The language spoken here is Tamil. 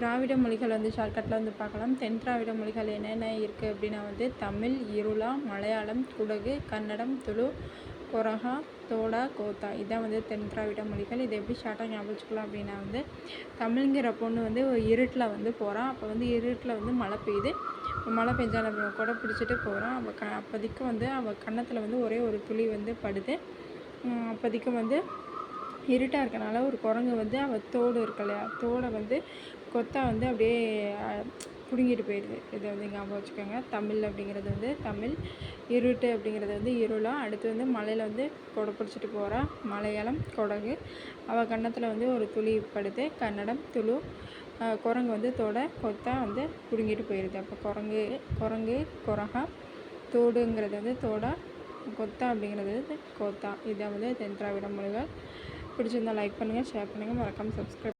திராவிட மொழிகள் வந்து ஷார்ட்கட்டில் வந்து பார்க்கலாம். தென் திராவிட மொழிகள் என்னென்ன இருக்குது அப்படின்னா வந்து தமிழ் இருளா மலையாளம் குடகு கன்னடம் துளு கொரகா தோடா கோத்தா. இதான் வந்து தென் திராவிட மொழிகள். இதை எப்படி ஷார்ட்டாக ஞாபகம் வச்சுக்கலாம் அப்படின்னா வந்து தமிழ்ங்கிற பொண்ணு வந்து ஒரு இருட்டில் வந்து போகிறான் அப்போ வந்து இருட்டில் வந்து மழை பெய்யுது. மழை பெஞ்சால் அவன் கொடை பிடிச்சிட்டு போகிறான் அவள் க அப்போதைக்கு வந்து அவள் கன்னத்தில் வந்து ஒரே ஒரு துளி வந்து படுது. அப்போதைக்கு வந்து இருட்டாக இருக்கனால ஒரு குரங்கு வந்து அவள் தோடு இருக்கு இல்லையா தோடை வந்து கொத்தா வந்து அப்படியே பிடுங்கிட்டு போயிடுது இதை வந்து ஞாபகம் வச்சுக்கோங்க. தமிழ் அப்படிங்கிறது வந்து தமிழ் இருட்டு அப்படிங்கிறது வந்து இருளா அடுத்து வந்து மலையில் வந்து கொடை பிடிச்சிட்டு போகிறா மலையாளம் கொடகு. அவள் கன்னத்தில் வந்து ஒரு துளி படுது கன்னடம் துளு. குரங்கு வந்து தோடை கொத்தா வந்து பிடுங்கிட்டு போயிடுது அப்போ குரங்கு குரங்கு குரகா தோடுங்கிறது வந்து தோடா கொத்தா அப்படிங்கிறது வந்து கோத்தா. இதை வந்து தென் திராவிட மொழிகள் பிடிச்சிருந்தால் லைக் பண்ணுங்கள் ஷேர் பண்ணுங்கள் மறக்காமல் சப்ஸ்கிரைப்